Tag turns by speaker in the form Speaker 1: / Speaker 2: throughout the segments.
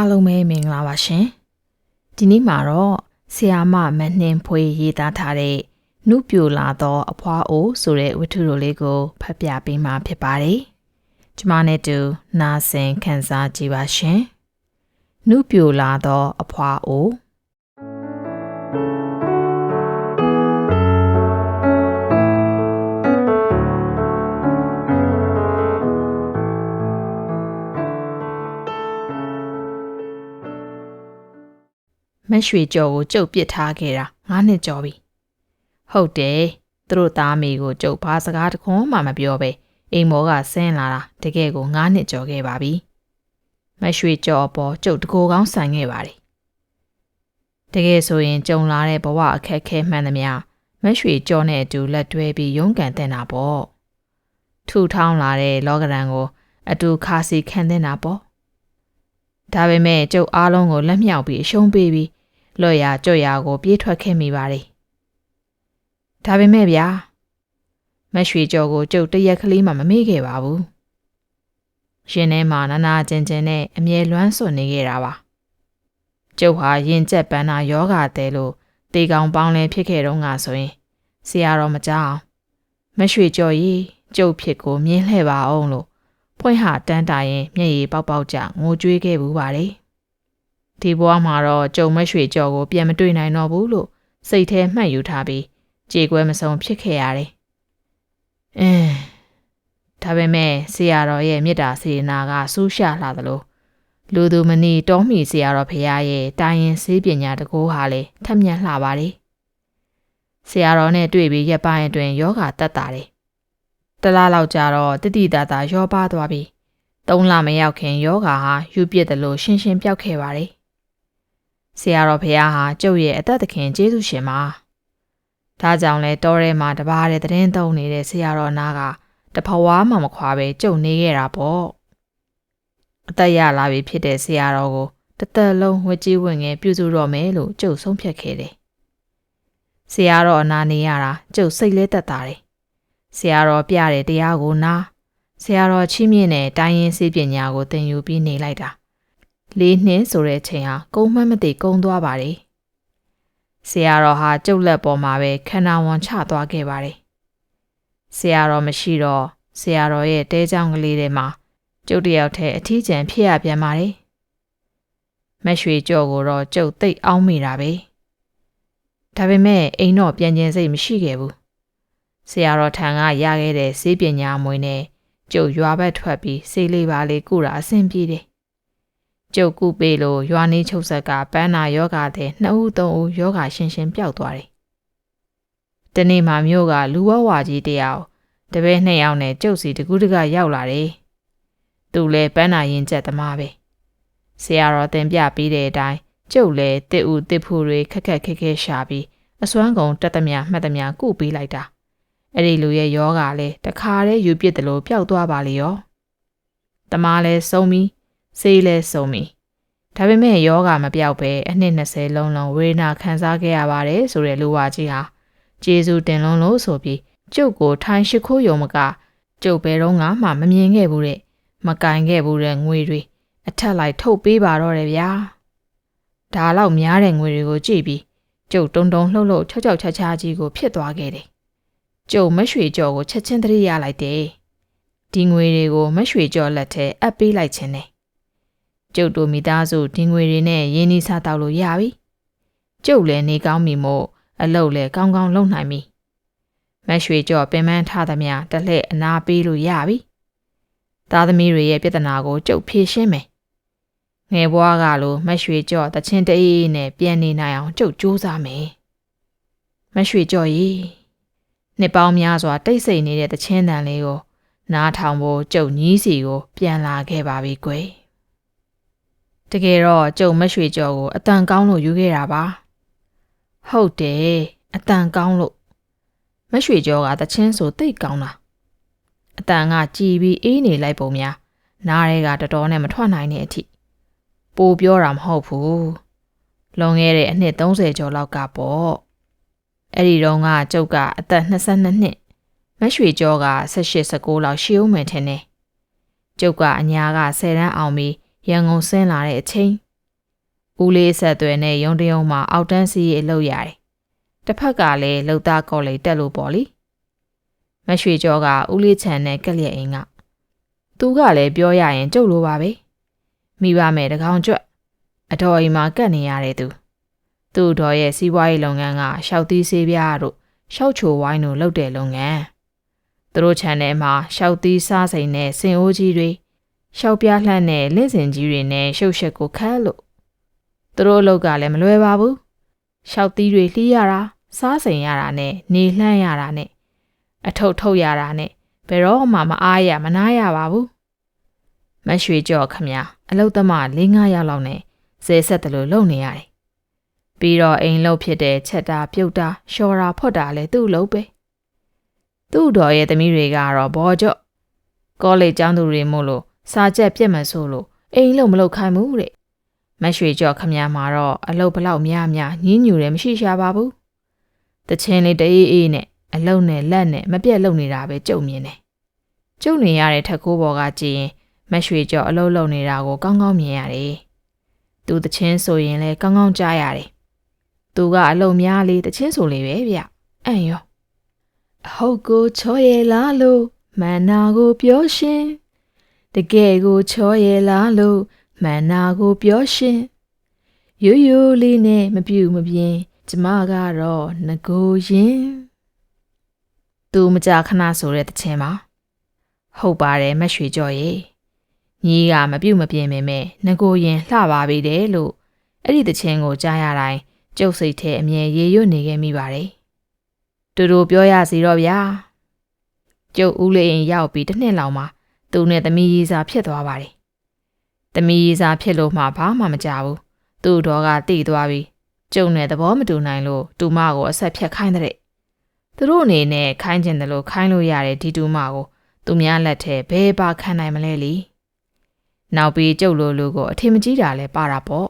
Speaker 1: အားလုံးပဲမင်္ဂလာပါရှင်ဒီနေ့မှာတော့ဆီယာမမနှင်းဖွေးရေးသားထားတဲ့နုပြိုလာသော အဖွားအိုဆိုတဲ့ဝတ္ထုတော်လေးကိုဖတ်ပြပေးမှာဖြစ်ပါတယ်ကျမနဲ့တူနာဆင်ခန်းစားကြည့်ပါရှင်နုပြိုလာသော အဖွားအို မက်ရွှေကျော်ကိုကျုပ်ပစ်ထားခဲ့တာ၅နှစ်ကျော်ပြီဟုတ်တယ်သူတို့သားမေကိုကျုပ်ဘာစကားတခွန်းမှမပြောပဲအိမ်မောကဆင်းလာတာတကယ်ကို၅နှစ်ကျော်ခဲ့ပါပြီမက်ရွှေကျော်အပေါ်ကျုပ်တကိုယ်ကောင်းဆန်ခဲ့ပါတယ်တကယ်ဆိုရင်ကြုံလာတဲ့ဘဝအခက်ခဲမှန်သမျှမက်ရွှေကျော်နဲ့အတူလက်တွဲပြီးရုန်းကန်တင်တာပေါ့ထူထောင်းလာတဲ့လောကရန်ကို အတူခါစီခံတင်တာပေါ့ဒါပေမဲ့ကျုပ်အားလုံးကိုလက်မြောက်ပြီးအရှုံးပေးပြီး လွတ်ရာကြွရာကို ပြေးထွက်ခဲ့မိပါတယ်။ဒါပေမဲ့ဗျာမက်ရွှေကျော်ကိုကျုပ်တရက်ကလေးမှမမေ့ခဲ့ပါဘူး။ရှင်ထဲမှာနာနာကျင်ကျင်နဲ့အမြဲလွမ်းဆွနေခဲ့တာပါ။ကျုပ်ဟာရင်ကျက်ပန်းနာယောဂတဲလို့တေကောင်ပေါင်းလဲဖြစ်ခဲ့တော့ငါဆိုရင်ဆရာတော်မကြောက်မရွှေကျော်ကြီးကျုပ်ဖြစ်ကိုမြင်းလှဲ့ပါအောင်လို့ဖွင့်ဟာတန်းတာရင်မျက်ရည်ပေါက်ပေါက်ကြငိုကြွေးခဲ့ဘူးပါလေ ဒီဘဝမှာတော့ကြုံမရွှေကြော်ကိုပြန်မတွေ့နိုင်တော့ဘူးလို့စိတ်ထဲမှတ်ယူထားပြီးကြေကွဲမဆုံးဖြစ်ခဲ့ရတယ်။အင်းဒါပေမဲ့ဆရာတော်ရဲ့မေတ္တာစေနာကစူးရှလာသလိုလူသူမနီတောမီဆရာတော်ဖရာရဲ့တာရင်စေးပညာတကူဟာလေထက်မြက်လှပါလေ။ဆရာတော်နဲ့တွေ့ပြီးရက်ပိုင်းအတွင်းယောဂတက်တာတယ်။တလားလောက်ကြာတော့တတိတာတာရောပါသွားပြီ။သုံးလမရောက်ခင်ယောဂါဟာယူပြစ်တယ်လို့ရှင်းရှင်းပြောက်ခဲ့ပါတယ် ဆရာတော်ဖះဟာကျုပ်ရဲ့အသက်သခင်ကျေးဇူးရှင်ပါဒါကြောင့်လဲတောထဲမှာတပါးတဲ့သတင်းသုံးနေတဲ့ဆရာတော်နာကတဖဝါမှမခွာပဲကျုပ်နေခဲ့တာပေါ့အသက်ရလာပြီဖြစ်တဲ့ဆရာတော်ကိုတသက်လုံးဝကြီးဝင်ငယ်ပြုစုတော့မယ်လို့ကျုပ်ဆုံးဖြတ်ခဲ့တယ်ဆရာတော်အနာနေရတာကျုပ်စိတ်လဲတက်တာတယ်ဆရာတော်ပြတဲ့တရားကိုနားဆရာတော်ချီးမြှင့်တဲ့တိုင်းရင်းစေပညာကိုသင်ယူပြီးနေလိုက်တာ လေးနှင်းဆိုတဲ့ချိန်ဟာကုန်းမမသိကုန်းသွားပါတယ်။ဆရာတော်ဟာကျုပ်လက်ပေါ်မှာပဲခန္ဓာဝန်ချသွားခဲ့ပါတယ်။ဆရာတော်မရှိတော့ဆရာတော်ရဲ့တဲချောင်းကလေးထဲမှာကျုပ်တယောက်တည်းအထီးကျန်ဖြစ်ရပြန်ပါတယ်။မရွှေကြော့ကိုတော့ကျုပ်သိပ်အောင်းမိတာပဲ။ဒါပေမဲ့အိမ်တော့ပြန်ကျင်စိတ်မရှိခဲ့ဘူး။ဆရာတော်ထံကရခဲ့တဲ့စေးပညာမွေနဲ့ကျုပ်ရွာဘက်ထွက်ပြီးစေးလေးပါလေးကုတာအဆင်ပြေတယ် ကျုပ်ကုပေးလို့ရွာနေချုပ်ဆက်ကပန်းနာယောဂတဲ့နှစ်ဦးသုံးဦးယောဂရှင်းရှင်းပျောက်သွားတယ်။တနေ့မှမြို့ကလူဝဝကြီးတယောက်တပည့်နှစ်ယောက်နဲ့ကျုပ်စီတကူးတကရောက်လာတယ်။သူလည်းပန်းနာရင်ချက်သမားပဲ။ဆရာတော်တင်ပြပေးတဲ့အတိုင်းကျုပ်လည်းတစ်ဦးတစ်ဖူတွေခက်ခက်ခဲခဲရှာပြီးအစွမ်းကုန်တက်သမျှမှတ်သမျှကုပေးလိုက်တာ။အဲ့ဒီလူရဲ့ယောဂလည်းတခါတည်းယူပစ်တယ်လို့ပျောက်သွားပါလေရော။တမားလည်းဆုံးပြီး ဆေးလဲစုံပြီဒါပေမဲ့ယောဂမပြောက်ပဲအနှစ်20လုံးလုံးဝေဒနာခံစားခဲ့ရပါတယ်ဆိုတဲ့လူဝါကြီးဟာကျေးဇူးတင်လုံးလို့ဆိုပြီးကျုပ်ကိုထိုင်ရှိခိုးယုံမကကျုပ်ဘယ်တော့မှမမြင်ခဲ့ဘူးတဲ့မကင်ခဲ့ဘူးတဲ့ငွေတွေအထက်လိုက်ထုတ်ပေးပါတော့တယ်ဗျာဒါတော့များတဲ့ငွေတွေကိုကြည့်ပြီးကျုပ်တုံတုံလှုပ်လှုပ်ချောက်ချောက်ချာချာကြီးကိုဖြစ်သွားခဲ့တယ်ကျုပ်မရွှေကြော်ကိုချက်ချင်းတရိရလိုက်တယ်ဒီငွေတွေကိုမရွှေကြော်လက်ထဲအပ်ပေးလိုက်ခြင်းနဲ့ ကျုပ်တို့မိသားစုဒီငွေတွေနဲ့ရင်းနှီးစားတောက်လို့ရပြီကျုပ်လည်းနေကောင်းပြီမို့အလုပ်လည်းကောင်းကောင်းလုပ်နိုင်ပြီမရွှေကြော့ပင်ပန်းထားသမျှတလှည့်အနာပေးလို့ရပြီသားသမီးတွေရဲ့ပြဿနာကိုကျုပ်ဖြေရှင်းမယ်ငယ်ဘွားကလိုမရွှေကြော့တချင်းတအေးနဲ့ပြန်နေနိုင်အောင်ကျုပ်စူးစမ်းမယ်မရွှေကြော့ရေနှစ်ပေါင်းများစွာတိတ်ဆိတ်နေတဲ့တချင်းတန်လေးကိုနားထောင်ဖို့ကျုပ်ညီးစီကိုပြန်လာခဲ့ပါပြီကွယ် တကယ်တော့ကျုံမရွှေကျော်ကိုအတန်ကောင်းလို့ယူခဲ့တာပါဟုတ်တယ်အတန်ကောင်းလို့မရွှေကျော်ကတချင်းဆိုတိတ်ကောင်းတာအတန်ကကြည်ပြီးအေးနေလိုက်ပုံများနားရဲကတတော်နဲ့မထွက်နိုင်တဲ့အထိပိုပြောတာမဟုတ်ဘူးလွန်ခဲ့တဲ့အနှစ်30ကျော်လောက်ကပေါ့အဲ့ဒီတော့ကကျုပ်ကအသက်22နှစ်မရွှေကျော်က18 19လောက်ရှိဦးမယ်ထင်တယ်ကျုပ်ကအညာက10တန်းအောင်ပြီး ရန်ကုန်ဆင်းလာတဲ့အချိန်ဦးလေးဆက်သွဲနဲ့ရုံတရုံမှာအောက်တန်းစီးရေးလုပ်ရတယ်။တစ်ဖက်ကလည်းလှုပ်သားကော်လေးတက်လို့ပေါ့လေ။မရွှေကျော်ကဦးလေးချန်နဲ့ကက်လျက်အင်းကသူကလည်းပြောရရင်ကြုတ်လို့ပါပဲ။မိဘမဲ့တကောင်ကြွက်အတော်အိမ်မှာကတ်နေရတဲ့သူ။သူ့တော်ရဲ့စီးပွားရေးလုပ်ငန်းကရှောက်သီးဆေးပြားတို့ရှောက်ချိုဝိုင်းတို့လုပ်တဲ့လုပ်ငန်း။သူတို့ခြံထဲမှာရှောက်သီးစားစိန်နဲ့စင်အိုးကြီးတွေ ရှောက်ပြားလှန့်နဲ့လင့်စင်ကြီးတွေနဲ့ရှုပ်ရှက်ကိုခတ်လို့သူတို့အလုပ်ကလည်းမလွယ်ပါဘူးရှောက်သီးတွေလှီးရတာစားစိန်ရတာနဲ့နေလှမ်းရတာနဲ့အထုပ်ထုတ်ရတာနဲ့ဘယ်တော့မှမအားရမနားရပါဘူးမရွှေကြော့ခမအလုတ်သမား၄၅ယောက်လောက်နဲ့ဇဲဆက်တယ်လို့လုပ်နေရတယ်ပြီးတော့အိမ်လုပ်ဖြစ်တဲ့ချက်တာပြုတ်တာရှော်တာဖွတ်တာလည်းသူ့လုပ်ပဲသူ့တော်ရဲ့သမီးတွေကတော့ဘောကြော့ကောလိပ်ကျောင်းသူတွေမို့လို့ စာချက်ပြက်မှဆိုလို့အိမ်လုံးမလုပ်ခိုင်းဘူးတဲ့မရွှေကြော်ခမများမှာတော့အလုတ်ဘလောက်များများညင်းညူတယ်မရှိရှာပါဘူးတချင်းလေးတအေးအေးနဲ့အလုတ်နဲ့လက်နဲ့မပြက်လုံနေတာပဲကြုံမြင်တယ်ကျုပ်နေရတဲ့ထက်ကိုးဘော်ကကြည်ရင်မရွှေကြော်အလုတ်လုံနေတာကိုကောင်းကောင်းမြင်ရတယ်သူတချင်းဆိုရင်လည်းကောင်းကောင်းကြားရတယ်သူကအလုတ်များလေးတချင်းဆိုလေးပဲဗျအံ့ရောအဟုတ်ကိုချောရလားလို့မန္နာကိုပြောရှင် တကယ်ကိုချောရလားလို့မန္နာကိုပြောရှင်ရိုးရိုးလေးနဲ့မပြူမပြင်းကျမကတော့ငကိုရင်သူမကြခဏဆိုတဲ့တခြင်းပါဟုတ်ပါတယ်မရွှေကြော်ရေညီကမပြုတ်မပြင်းမင်းမဲ့ငကိုရင်လှပါပြီတယ်လို့အဲ့ဒီတခြင်းကိုကြားရတိုင်းကျုပ်စိတ်ထဲအမြဲရေရွတ်နေခဲ့မိပါတယ်တူတူပြောရစီတော့ဗျာကျုပ်ဦးလေးရင်ရောက်ပြီးတစ်နှစ်လောက်မှာ သူနဲ့သမီးရေးစားဖြစ်သွားပါတယ်။သမီးရေးစားဖြစ်လို့မှဘာမှမကြဘူး။သူ့တော်ကတိသွားပြီးကျုံနဲ့သဘောမတူနိုင်လို့တူမကိုအဆက်ဖြတ်ခိုင်းတဲ့။သူတို့အနေနဲ့ခိုင်းကျင်တယ်လို့ခိုင်းလို့ရတဲ့ဒီတူမကိုသူများလက်ထဲဘယ်ပါခံနိုင်မလဲလी။နောက်ပြီးကျုပ်လိုလူကိုအထင်မကြီးတာလဲပါတာပေါ့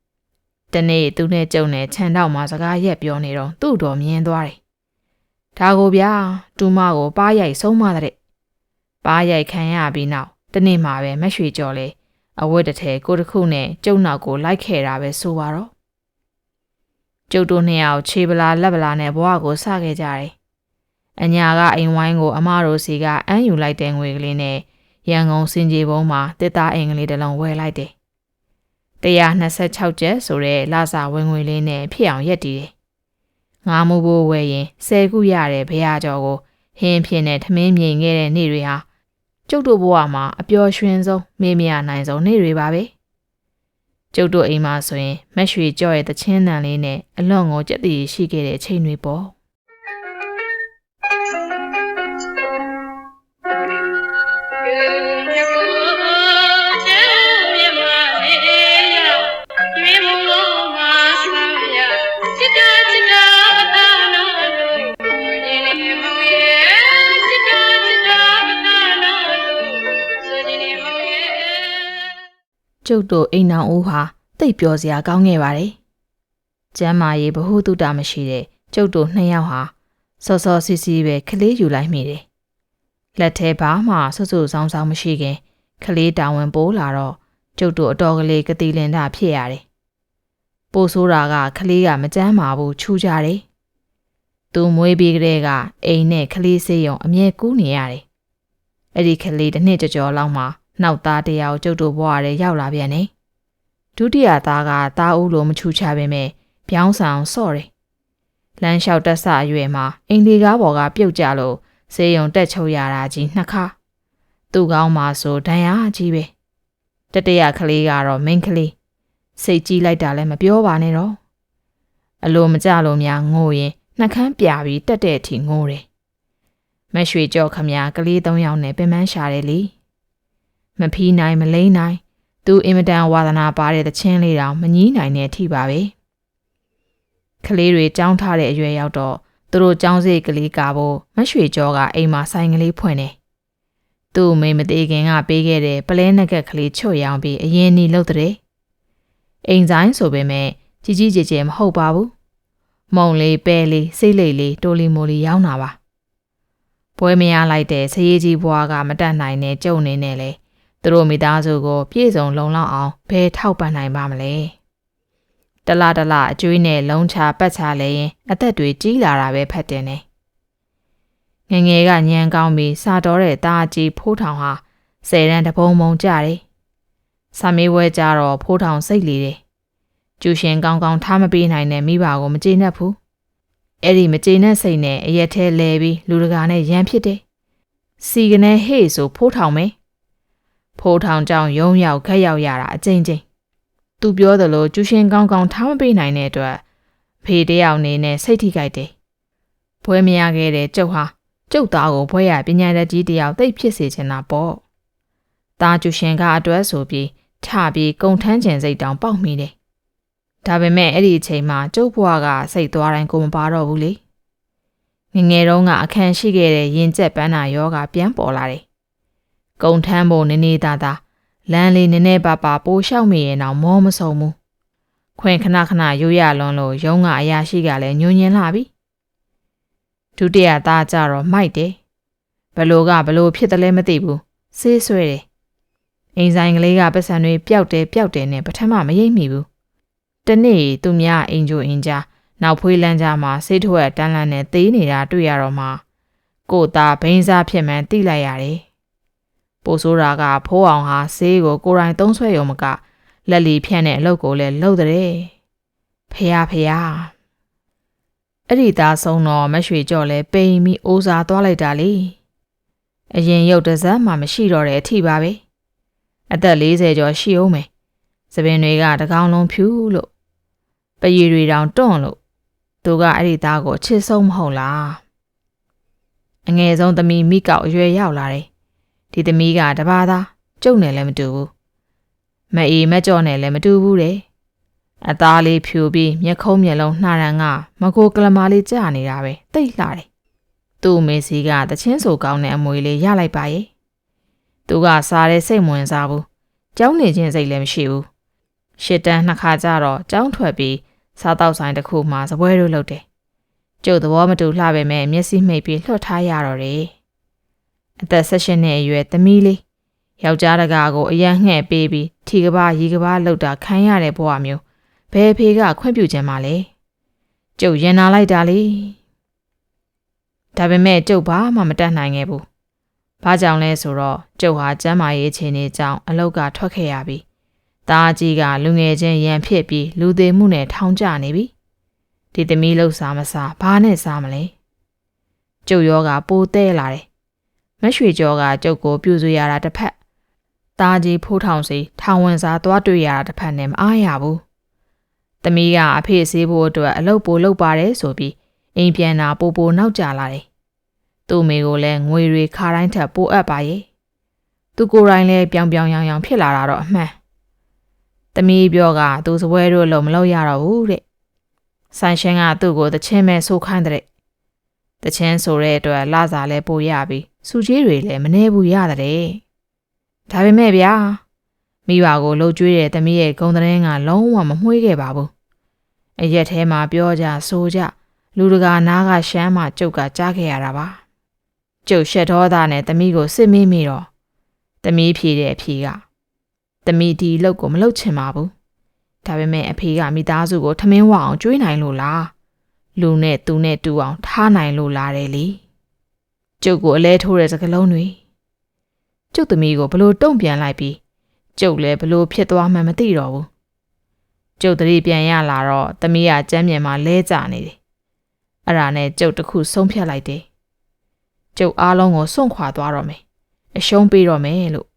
Speaker 1: ။တနေ့သူနဲ့ကျုံနဲ့ခြံတော့မှစကားရက်ပြောနေတော့သူ့တော်မြင်သွားတယ်။ဒါကိုဗျာတူမကိုပါးရိုက်ဆုံးမတဲ့ ပါးရိုက်ခံရပြီးနောက်တနေ့မှပဲမရွှေကျော်လေအဝတ်တစ်ထည်ကိုတစ်ခုနဲ့ကျုံနောက်ကိုလိုက်ခဲ့တာပဲဆိုပါတော့ကျုပ်တို့နှစ်ယောက်ခြေပလာလက်ပလာနဲ့ဘဝကိုစခဲ့ကြတယ်အညာကအိမ်ဝိုင်းကိုအမတို့စီကအမ်းယူလိုက်တဲ့ငွေကလေးနဲ့ရန်ကုန်စင်ကြီးဘုံမှာတစ်သားအင်္ဂလိပ်တစ်လုံးဝယ်လိုက်တယ်126ကျပ်ဆိုတဲ့လစာဝင်ငွေလေးနဲ့ဖြစ်အောင်ရက်တည်တယ်ငါမှုဖို့ဝယ်ရင်10ခုရတဲ့ဘုရားကျော်ကိုဟင်းဖြစ်နဲ့ထမင်းမြင်ခဲ့တဲ့နေ့တွေဟာ ကျုပ်တို့ဘဝမှာအပျော်ရွှင်ဆုံးမေ့မရနိုင်ဆုံးနေ့တွေပါပဲကျုပ်တို့အိမ်မှာဆိုရင်မက်ရွှေကြော့ရဲ့တချင်းတန်လေးနဲ့အလွန်ကိုကြက်တည်ရှိခဲ့တဲ့ချိန်တွေပေါ့ ကျုပ်တို့အိမ်နောင်ဦးဟာတိတ်ပြောစရာကောင်းခဲ့ပါတယ်။ကျမ်းမာရေးဘ ഹു တုတမရှိတဲ့ကျုပ်တို့နှစ်ယောက်ဟာစောစောစီစီပဲကလေးယူလိုက်မိတယ်။လက်ထဲဘာမှဆွဆွဆောင်းဆောင်းမရှိခင်ကလေးတာဝန်ပိုးလာတော့ကျုပ်တို့အတော်ကလေးကတိလင်တာဖြစ်ရတယ်။ပိုးဆိုးတာကကလေးကမကြမ်းမာဘူးချူကြတယ်။သူမွေးပြီးကလေးကအိမ်နဲ့ကလေးစေးရုံအမြဲကူးနေရတယ်။အဲ့ဒီကလေးတစ်နှစ်ကြော်ကြော်လောက်မှ နောက်သားတယောက်ကျုပ်တို့ဘဝရဲရောက်လာပြန်တယ်ဒုတိယသားကသားဦးလိုမချူချပေမဲ့ပြောင်းဆောင်ဆော့တယ်လမ်းလျှောက်တက်ဆအရွယ်မှာအင်ဒီကားပေါ်ကပြုတ်ကြလို့ဆေးရုံတက်ချုပ်ရတာကြီးနှစ်ခါသူ့ကောင်းမှာဆိုဒဏ်ရာကြီးပဲတတရကလေးကတော့မင်းကလေးစိတ်ကြီးလိုက်တာလည်းမပြောပါနဲ့တော့အလိုမကြလို့များငိုရင်နှကန်းပြပြီးတက်တဲ့အထိငိုတယ်မရွှေကြော့ခမကလေး၃ယောက်နဲ့ပင်ပန်းရှာတယ်လေ မဖီးနိုင်မလိမ့်နိုင် သူအင်မတန်ဝါသနာပါတဲ့သချင်းလေးတောင်မငီးနိုင်တဲ့အထိပါပဲကလေးတွေကြောင်းထားတဲ့အရွယ်ရောက်တော့သူတို့ကြောင်းစိတ်ကလေးကဖို့မရွှေကျော်ကအိမ်မှာဆိုင်ကလေးဖွင့်တယ်သူ့မိမသေးခင်ကပေးခဲ့တဲ့ပလဲနက်ကက်ကလေးချွတ်ရောင်းပြီးအရင်နီလှုပ်တဲ့အိမ်ဆိုင်ဆိုပေမဲ့ကြီးကြီးကျယ်ကျယ်မဟုတ်ပါဘူးမုံလေးပဲလေးစိတ်လိတ်လေးတိုလီမိုလီရောင်းတာပါပွဲမရလိုက်တဲ့စရေးကြီးဘွားကမတတ်နိုင်တဲ့ကျုံနေနဲ့လေ သူတို့မိသားစုကိုပြည့်စုံလုံလောက်အောင်ဘယ်ထောက်ပံ့နိုင်ပါမလဲတလားတလားအကျွေးနဲ့လုံးချပတ်ချလဲရင်အသက်တွေကြီးလာတာပဲဖတ်တင်နေငငယ်ကညံကောင်းပြီးစာတော်တဲ့တာကြီးဖိုးထောင်ဟာဆယ်ရန်တပုံမုံကြတယ်စာမေးပွဲကြတော့ဖိုးထောင်စိတ်လေတယ်ကျူရှင်ကောင်းကောင်းထားမပေးနိုင်တဲ့မိဘကိုမကျေနပ်ဘူးအဲ့ဒီမကျေနပ်စိတ်နဲ့အရက်ထဲလဲပြီးလူတကာနဲ့ရန်ဖြစ်တယ်စီကနေဟေ့ဆိုဖိုးထောင်မယ် ဖိုးထောင်ကြောင့်ရုံရောက်ခက်ရောက်ရတာအကျဉ်းချင်းသူပြောသလိုကျူရှင်ကောင်းကောင်းထားမပေးနိုင်တဲ့အတွက်ဖေတယောက်နေနဲ့စိတ်ထိခိုက်တယ်ဘွဲမရခဲ့တဲ့ကျုပ်ဟာကျုပ်သားကိုဘွဲရပညာတတ်ကြီးတယောက်သိပ်ဖြစ်စေချင်တာပေါ့တာကျူရှင်ကအတွက်ဆိုပြီးထပြီးကုံထမ်းကျင်စိတ်တောင်ပေါက်မိတယ်ဒါပေမဲ့အဲ့ဒီအချိန်မှာကျုပ်ဘွားကစိတ်သွားတိုင်းကိုမပါတော့ဘူးလေငငယ်တုန်းကအခန်းရှိခဲ့တဲ့ရင်ကျက်ပန်းနာယောဂပြန်ပေါ်လာတယ် ကုံထမ်းဖို့နည်းနည်းသားသားလမ်းလေးနည်းနည်းပါပါပိုးလျှောက်မိရင်တော့မောမဆုံဘူးခွင်ခဏခဏရိုးရလွန်းလို့ရုံးကအရာရှိကလည်းညှို့ညင်းလာပြီဒုတိယသားကြတော့မိုက်တယ်ဘလို့ကဘလို့ဖြစ်တယ်လဲမသိဘူးဆေးဆွဲတယ်အိမ်ဆိုင်ကလေးကပတ်စံတွေပျောက်တယ်ပျောက်တယ်နဲ့ပထမမရိပ်မိဘူးတနေ့သူများအိမ်ကျိုအင်ကြနောက်ဖွေးလန်းကြမှာစိတ်ထွက်တန်းလန်းနဲ့သေးနေတာတွေ့ရတော့မှကိုသားဘိန်းစားဖြစ်မှန်းသိလိုက်ရတယ် ပိုဆိုးတာကဖိုးအောင်ဟာဆေးကိုကိုယ်တိုင်သုံးဆွဲရုံမကလက်လီဖြန့်တဲ့အလုပ်ကိုလည်းလုပ်တဲ့ဖះဖះအဲ့ဒီသားဆုံးတော့မရွှေကြော့လဲပိန်ပြီးအိုးစားသွားလိုက်တာလေအရင်ရုပ်တစ်စက်မှမရှိတော့တဲ့အထိပါပဲအသက်40ကျော်ရှိအောင်မယ်သပင်တွေကတကောင်လုံးဖြူလို့ပရည်တွေတောင်တွန့်လို့သူကအဲ့ဒီသားကိုချစ်ဆုံးမဟုတ်လားအငယ်ဆုံးသမီးမိကောက်အရွယ်ရောက်လာတယ် ဒီသမီးကတပါးသားကျုပ်နဲ့လည်းမတူဘူးမအေးမကြော့နဲ့လည်းမတူဘူးတဲ့အသားလေးဖြူပြီးမျက်ခုံးမျက်လုံးနှာရန်ကမကိုကလမာလေးကြာနေတာပဲတိတ်လှတယ်သူ့မေစီကတချင်းဆိုကောင်းတဲ့အမွေလေးရလိုက်ပါရဲ့သူကစားတဲ့စိတ်ဝင်စားဘူးကြောင်းနေခြင်းစိတ်လည်းမရှိဘူးရှစ်တန်းနှစ်ခါကြတော့ကြောင်းထွက်ပြီးစားတော့ဆိုင်တစ်ခုမှစပွဲတို့လုပ်တယ်ကျုပ်သဘောမတူလှပဲမဲ့မျက်စိမှိတ်ပြီးလှော့ထားရတော့တယ် အသက်၁၈နှစ်အရွယ်သမီးလေးယောက်ျားတကာကိုအရန်ငှဲ့ပေးပြီးထီကဘာရီကဘာလောက်တာခံရတဲ့ဘဝမျိုးဘယ်ဖေကခွင့်ပြုခြင်းမလဲကျုပ်ရင်နာလိုက်တာလေဒါပေမဲ့ကျုပ်ဘာမှမတတ်နိုင်ခဲ့ဘူးဘာကြောင့်လဲဆိုတော့ကျုပ်ဟာကျမ်းမာရေးအခြေအနေကြောင့်အလောက်ကထွက်ခဲ့ရပြီတားကြီးကလူငယ်ချင်းရန်ဖြစ်ပြီးလူသေးမှုနဲ့ထောင်ကျနေပြီဒီသမီးလှုပ်စားမစားဘာနဲ့စားမလဲကျုပ်ယောကပိုတဲလာတယ် မရွှေကျော်ကကျုပ်ကိုပြူဆွေရတာတစ်ဖက်သားကြီးဖိုးထောင်စီထောင်ဝင်စားသွားတွေ့ရတာတစ်ဖက်နဲ့မအားရဘူး။သမီးကအဖေဆေးဖို့အတွက်အလုပ်ပိုလုပ်ပါတယ်ဆိုပြီးအိမ်ပြန်တာပိုပိုနောက်ကျလာတယ်။သူ့မိကိုလည်းငွေတွေခါတိုင်းထက်ပိုအပ်ပါရဲ့။သူကိုယ်တိုင်လည်းပြောင်ပြောင်ရောင်ရောင်ဖြစ်လာတာတော့အမှန်။သမီးပြောကသူစပွဲတို့လုံးမလုပ်ရတော့ဘူးတဲ့။ဆိုင်ရှင်ကသူ့ကိုတချင်းမဲ့ဆိုးခိုင်းတဲ့။ တချင်းဆိုတဲ့အတွက်လာစားလဲပိုရပြီးစူကြီးတွေလည်းမနှဲဘူးရတဲ့ဒါပေမဲ့ဗျာမိဘကိုလှုပ်ကြွေးတဲ့သမီးရဲ့ဂုံတဲ့င်းကလုံးဝမမွှေးခဲ့ပါဘူးအရက်ထဲမှာပြောကြဆိုကြလူတကာနားကရှမ်းမှကျုပ်ကကြားခဲ့ရတာပါကျုပ်ရှက်တော်သားနဲ့သမီးကိုစစ်မေးမိတော့သမီးဖြေတဲ့အဖြေကသမီးဒီလောက်ကိုမလုပ်ချင်ပါဘူးဒါပေမဲ့အဖေကမိသားစုကိုထမင်းဝအောင်ကျွေးနိုင်လို့လား လူနဲ့သူနဲ့တူအောင်ထားနိုင်လို့လားတယ်လေကျုပ်ကိုအလဲထိုးတဲ့စကလုံးတွေကျုပ်သမီးကိုဘလို့တုံ့ပြန်လိုက်ပြီးကျုပ်လည်းဘလို့ဖြစ်သွားမှမသိတော့ဘူးကျုပ်တတိပြန်ရလာတော့သမီးကကြမ်းမြန်မှလဲကျနေတယ်အဲ့ဒါနဲ့ကျုပ်တခုဆုံးဖြတ်လိုက်တယ်ကျုပ်အားလုံးကိုစွန့်ခွာသွားတော့မယ်အရှုံးပေးတော့မယ်လို့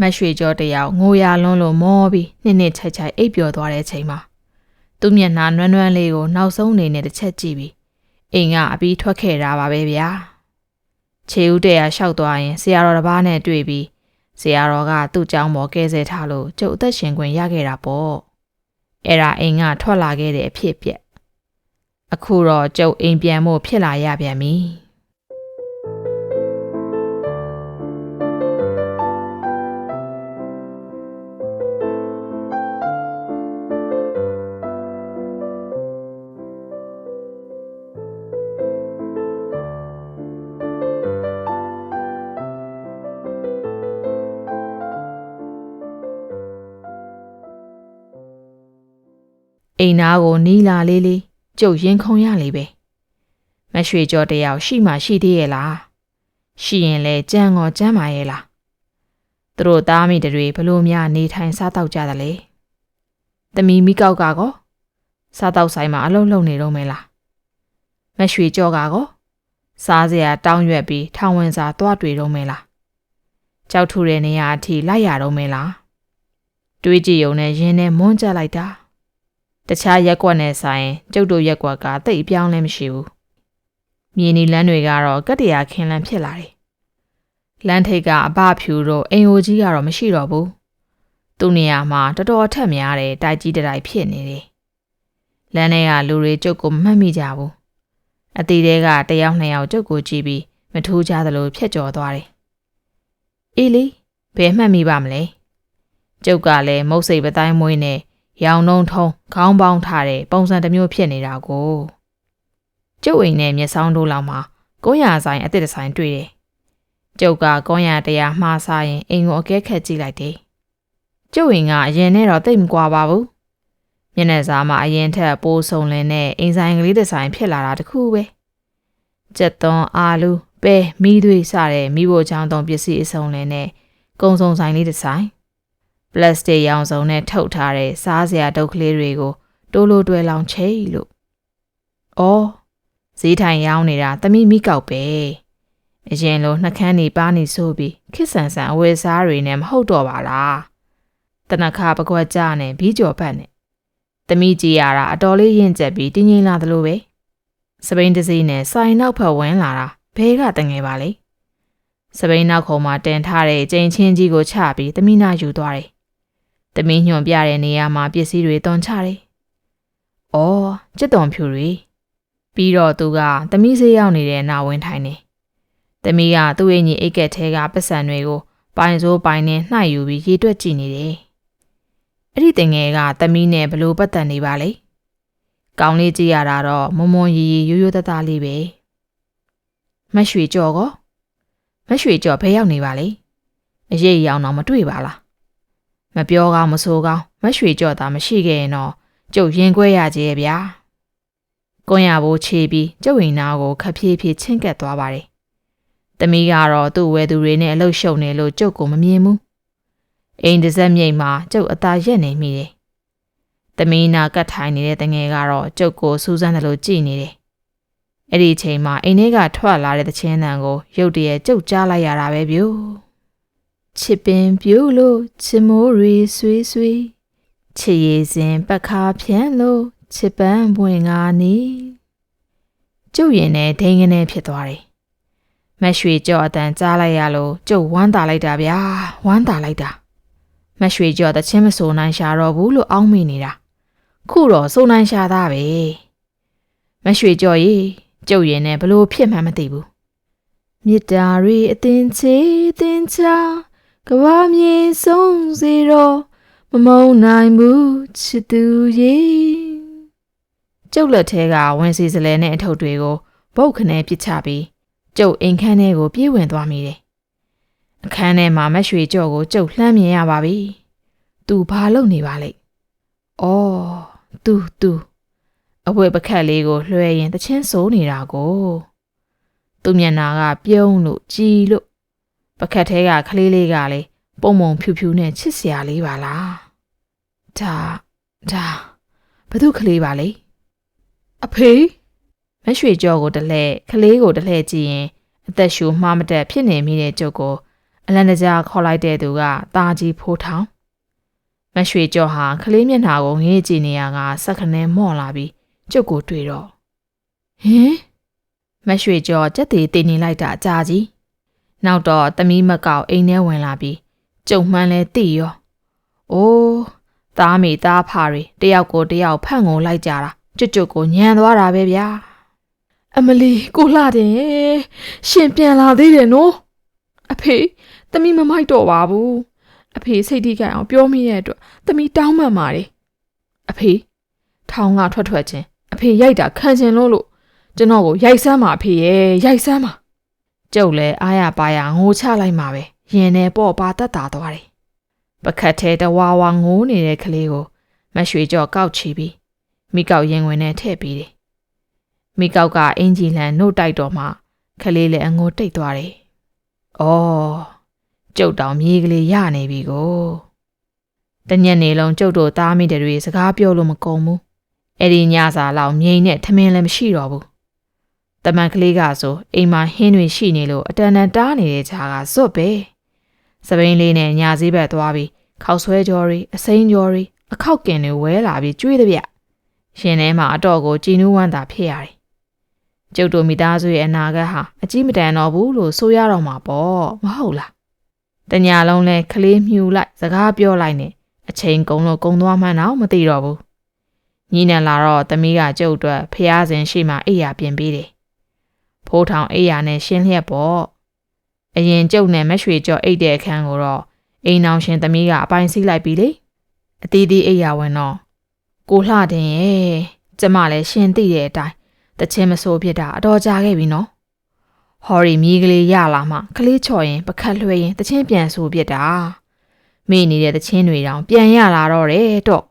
Speaker 1: မတ်ရွှေကျော်တယောက်ငိုရလွန်းလို့မောပြီးနှစ်နှစ်ချိုက်ချိုက်အိပ်ပျော်သွားတဲ့ချိန်မှာ သူ့မျက်နှာနွမ်းနွမ်းလေးကိုနောက်ဆုံးအနေနဲ့တစ်ချက်ကြည့်ပြီးအိမ်ကအပြီးထွက်ခဲ့တာပါပဲဗျာခြေဦးတဲရလျှောက်သွားရင်ဆရာတော်တစ်ပါးနဲ့တွေ့ပြီးဆရာတော်ကသူ့ကြောင်းပေါ်ကဲဆဲထားလို့ကျုပ်အသက်ရှင်ခွင့်ရခဲ့တာပေါ့အဲ့ဒါအိမ်ကထွက်လာခဲ့တဲ့အဖြစ်အပျက်အခုတော့ကျုပ်အိမ်ပြန်ဖို့ဖြစ်လာရပြန်ပြီ အိမ်သားကိုနီးလာလေးလေးကျုပ်ရင်ခုန်ရလေပဲမရွှေကျော်တယောက်ရှိမှရှိသေးရဲ့လားရှိရင်လဲကြမ်းကောကြမ်းပါရဲ့လားသူတို့သားမိတွေဘလို့များနေထိုင်စားတော့ကြတယ်လေတမီမိကောက်ကကောစားတော့ဆိုင်မှာအလုံးလုံးနေတော့မဲလားမရွှေကျော်ကကောစားစရာတောင်းရွက်ပြီးထောင်ဝင်စာသွားတွေ့တော့မဲလားကြောက်ထူတဲ့နေရာအထိလိုက်ရတော့မဲလားတွေးကြည့်ုံနဲ့ရင်းနဲ့မွန်းကြလိုက်တာ တခြားရက်ကွက်နဲ့ဆိုင်ကျုပ်တို့ရက်ကွက်ကတိတ်အပြောင်းလဲမရှိဘူးမြေနီလန်းတွေကတော့ကတ္တရာခင်းလန်းဖြစ်လာတယ်လမ်းထိပ်ကအဘဖြူတို့အိမ်အိုကြီးကတော့မရှိတော့ဘူးသူ့နေရာမှာတော်တော်ထက်များတယ်တိုက်ကြီးတိုက်ဖြစ်နေတယ်လမ်းထဲကလူတွေကျုပ်ကိုမမှတ်မိကြဘူးအတီတဲကတယောက်နှစ်ယောက်ကျုပ်ကိုကြည့်ပြီးမထူးကြသလိုဖြတ်ကျော်သွားတယ်အေးလေဘယ်မှတ်မိပါမလဲကျုပ်ကလည်းမုတ်စိတ်ပတိုင်းမွေးနဲ့ ရောင်နှုံထုံးခေါင်းပေါင်းထားတဲ့ပုံစံတစ်မျိုးဖြစ်နေတာကိုကျုပ်အိမ်နဲ့မျက်စောင်းတို့လောက်မှာကုန်းရဆိုင်အစ်စ်ဆိုင်တွေ့တယ်ကျုပ်ကကုန်းရတရားမှားစားရင်အိမ်ကိုအကဲခတ်ကြည့်လိုက်တယ်ကျုပ်အိမ်ကအရင်နဲ့တော့တိတ်မကွာပါဘူးမျက်နှာစာမှာအရင်ထက်ပိုးဆုံလင်းတဲ့အိမ်ဆိုင်ကလေးတစ်ဆိုင်ဖြစ်လာတာတခုပဲကြက်သွန်အာလူပဲမီးသွေးစတဲ့မိဖို့ချောင်းသုံးပစ္စည်းအစုံလင်းနဲ့ကုံစုံဆိုင်လေးတစ်ဆိုင် ပလတ်စတစ်ရောင်စုံနဲ့ထုတ်ထားတဲ့စားစရာတုပ်ကလေးတွေကိုတိုးလိုတွဲလောင်ချိလို့။အော်ဈေးထိုင်ရောင်းနေတာသမီးမိကောက်ပဲ။အရင်လိုနှကန်းနေပါနေဆိုပြီးခစ်ဆန်ဆန်အဝယ်စားတွေနဲ့မဟုတ်တော့ပါလား။တနခါပကွက်ကြနဲ့ဘီးကြော်ပတ်နဲ့သမီးကြည်ရတာအတော်လေးရင်ကျက်ပြီးတင်းငိမ့်လာသလိုပဲ။စပိန်တစည်းနဲ့ဆိုင်နောက်ဖက်ဝန်းလာတာဘဲကတငယ်ပါလေ။စပိန်နောက်ခုံမှာတင်ထားတဲ့ကျိန်ချင်းကြီးကိုချပြီးသမီးနာယူသွားတယ်။ သမီးညွန်ပြတဲ့နေရာမှာပစ္စည်းတွေတွန်ချတယ်။အော်ကြက်သွန်ဖြူတွေပြီးတော့သူကသမီးစေးရောက်နေတဲ့နာဝင်ထိုင်နေ။သမီးကသူ့ရဲ့ညီအိတ်ကက်ထဲကပတ်စံတွေကိုပိုင်စိုးပိုင်နဲ့နှိုက်ယူပြီးရေတွက်ကြည့်နေတယ်။အဲ့ဒီတင်ငယ်ကသမီးနဲ့ဘလို့ပတ်သက်နေပါလေ။ကောင်းလေးကြည့်ရတာတော့မွန်မွန်ရီရီရိုးရိုးသားသားလေးပဲ။မရွှေကြော်ကောမရွှေကြော်ဘယ်ရောက်နေပါလေ။အရေးရောင်တော့မတွေ့ပါလား။ မပြောကောင်းမဆိုကောင်းမရွှေကြော်တာမရှိခဲ့ရင်တော့ကျုပ်ရင်ခွဲရကြရဲ့ဗျာ။ကွန်ရဘိုးချေပြီးကျုပ်ရင်နာကိုခပ်ဖြည်းဖြည်းချင်းကပ်သွားပါတယ်။တမီးကတော့သူ့ဝဲသူတွေနဲ့အလုရှုံနေလို့ကျုပ်ကိုမမြင်ဘူး။အိမ်တစ်ဆက်မြိတ်မှာကျုပ်အသာရက်နေမိတယ်။တမီးနာကတ်ထိုင်နေတဲ့တငယ်ကတော့ကျုပ်ကိုစူးစမ်းတယ်လို့ကြည်နေတယ်။အဲ့ဒီအချိန်မှာအိမ်ထဲကထွက်လာတဲ့တချင်းတန်ကိုရုတ်တရက်ကျုပ်ကြားလိုက်ရတာပဲဗျို့။ ချစ်ပင်ပြို့လို့ချစ်မိုးရီဆွေးဆွေးချစ်ရည်စင်ပခါဖြန့်လို့ချစ်ပန်းပွင့်ငါနေကျုပ်ရင်နဲ့ဒိန်ကနေဖြစ်သွားတယ်မရွှေကြော့အတန်ကြားလိုက်ရလို့ကျုပ်ဝမ်းသာလိုက်တာဗျာဝမ်းသာလိုက်တာမရွှေကြော့တချင်းမဆိုနိုင်ရှာတော့ဘူးလို့အောင်းမိနေတာခုတော့ဆိုနိုင်ရှာသားပဲမရွှေကြော့ရေကျုပ်ရင်နဲ့ဘလို့ဖြစ်မှန်းမသိဘူးမြစ်တာရီအတင်ချေတင်ချာ ကဘာမြေဆုံးစေတော့မမုံနိုင်ဘူးချစ်သူရေကျုပ်လက်ထဲကဝင်စီစလဲနဲ့အထုပ်တွေကိုဘုတ်ခနဲပစ်ချပြီးကျုပ်အိမ်ခန်းထဲကိုပြေးဝင်သွားမိတယ်။အခန်းထဲမှာမရွှေကြော့ကိုကျုပ်လှမ်းမြင်ရပါပြီ။သူဘာလုပ်နေပါလိမ့်။အော်သူသူအဝတ်ပကတ်လေးကိုလွှဲရင်တချင်းစိုးနေတာကိုသူမျက်နာကပြုံးလို့ကြည်လို့ ပကတ်ထဲကကလေးလေးကလည်းပုံမုံဖြူဖြူနဲ့ချစ်စရာလေးပါလားဒါဒါဘသူကလေးပါလေအဖေမရွှေကြောကိုတလဲကလေးကိုတလဲကြည့်ရင်အသက်ရှူမှားမတက်ဖြစ်နေမိတဲ့ကျုပ်ကိုအလန်တကြားခေါ်လိုက်တဲ့သူကตาကြီးဖိုးထောင်မရွှေကြောဟာကလေးမျက်နှာကိုငေးကြည့်နေရကစက်ခနဲမော့လာပြီးကျုပ်ကိုတွေ့တော့ဟင်မရွှေကြောကြက်သေးတင်နေလိုက်တာအကြာကြီး နောက်တော့သမီးမကောက်အိမ်ထဲဝင်လာပြီးကျုံမှန်းလဲတိရော။အိုးသားမိသားဖာတွေတယောက်ကိုတယောက်ဖန့်ကုန်လိုက်ကြတာကျွတ်ကျွတ်ကိုညံသွားတာပဲဗျာ။အမလီကိုလှတယ်ရှင်ပြန်လာသေးတယ်နော်။အဖေသမီးမမိုက်တော့ပါဘူး။အဖေစိတ်ထိခိုက်အောင်ပြောမိရဲ့အတွက်သမီးတောင်းပန်ပါတယ်။အဖေထောင်းကထွက်ထွက်ချင်းအဖေရိုက်တာခံချင်လို့လို့ကျွန်တော်ကိုရိုက်စမ်းပါအဖေရဲ့ရိုက်စမ်းပါ။ ကျုပ်လည်းအားရပါရငိုချလိုက်မှာပဲ။ရင်ထဲပေါ့ပါတက်တာသွားတယ်။ပကတ်ထဲတဝါဝါငိုးနေတဲ့ကလေးကိုမရွှေကြော့ကောက်ချီပြီးမိကောက်ရင်ဝင်နဲ့ထည့်ပြီးတယ်မိကောက်ကအင်ဂျီလန်နှုတ်တိုက်တော့မှခလေးလည်းအငိုတိတ်သွားတယ်။အော်ကျုပ်တောင်မြေးကလေးရနေပြီကိုတညက်နေလုံးကျုပ်တို့သားမိတွေစကားပြောလို့မကုန်ဘူး။အဲ့ဒီညစာလောက်မြိန်နဲ့ထမင်းလည်းမရှိတော့ဘူး။ တမန်ကလေးကဆိုအိမ်မှာဟင်းတွေရှိနေလို့အတန်တန်တားနေတဲ့ခြားကစွတ်ပဲ။စပိန်လေးနဲ့ညာစည်းဘက်သွားပြီးခောက်ဆွဲကြော်ရီအစိမ်းကြော်ရီအခောက်ကင်တွေဝဲလာပြီးကျွေးတဲ့ဗျ။ရှင်ထဲမှာအတော့ကိုကြည်နူးဝမ်းသာဖြစ်ရတယ်။ကျုပ်တို့မိသားစုရဲ့အနာဂတ်ဟာအကြီးမတန်တော့ဘူးလို့ဆိုရတော့မှာပေါ့မဟုတ်လား။တညာလုံးလဲကလေးမြူလိုက်စကားပြောလိုက်နဲ့အချိန်ကုန်လို့ကုန်သွားမှန်းတော့မသိတော့ဘူး။ညီနန်လာတော့သမီးကကျုပ်အတွက်ဖျားစင်ရှိမှအိယာပြင်ပေးတယ်။ ဖိုးထောင်အိယာနဲ့ရှင်းလျက်ပေါ့။အရင်ကျုပ်နဲ့မရွှေကြော်အိတ်တဲ့အခန်းကိုတော့အိမ်အောင်ရှင်သမီးကအပိုင်းစီးလိုက်ပြီလေ။အတီးတီးအိယာဝင်တော့ကိုလှတင်ရဲ့ကျမလည်းရှင်သိတဲ့အတိုင်းတချင်းမဆိုးဖြစ်တာအတော်ကြာခဲ့ပြီနော်ဟော်ရီမီးကလေးရလာမှကလေးချော်ရင်ပခတ်လွှဲရင်တချင်းပြန်ဆိုးဖြစ်တာမိနေတဲ့တချင်းတွေတောင်ပြန်ရလာတော့တယ်တော့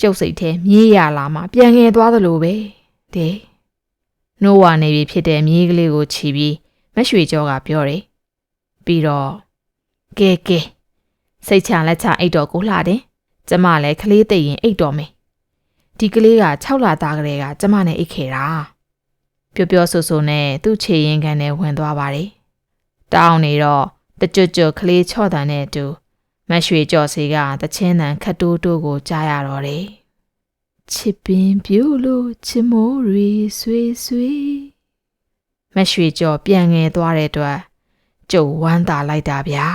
Speaker 1: ကျုပ်စိတ်ထဲမြေးရလာမှပြန်ငယ်သွားသလိုပဲတဲ့ နိုးဝနေပြီဖြစ်တဲ့မြေးကလေးကိုခြီပြီးမရွှေကျော်ကပြောတယ်ပြီးတော့ကဲကဲစိတ်ချလက်ချအိတ်တော်ကိုလှတယ်ကျမလည်းကလေးသိရင်အိတ်တော်မယ်ဒီကလေးက6လသားကလေးကကျမနဲ့အိတ်ခဲ့တာပျော်ပျော်ဆူဆူနဲ့သူ့ခြေရင်ခံနဲ့ဝင်သွားပါတယ်တောင်းနေတော့တကြွကြွကလေးချော့တန်နဲ့အတူမရွှေကြော်စီကတချင်းတန်ခတ်တိုးတိုးကိုကြားရတော့တယ် ချစ်ပင်ပြို့လို့ချစ်မိုးရီဆွေဆွေမရွှေကြော်ပြန်ငယ်သွားတဲ့အတွက်ကျုပ်ဝမ်းသာလိုက်တာဗျာ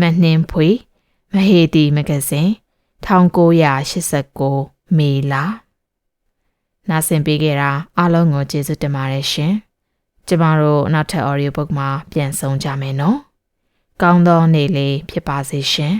Speaker 1: မနှင်းဖွေမဟေတီမဂဇင်း1989မေလာ နားဆင်ပေးခဲ့တာအားလုံးကိုကျေးဇူးတင်ပါတယ်ရှင်ကျမတို့နောက်ထပ် audio book မှာပြန်ဆောင်ကြမယ်နော်ကောင်းသောနေ့လေးဖြစ်ပါစေရှင်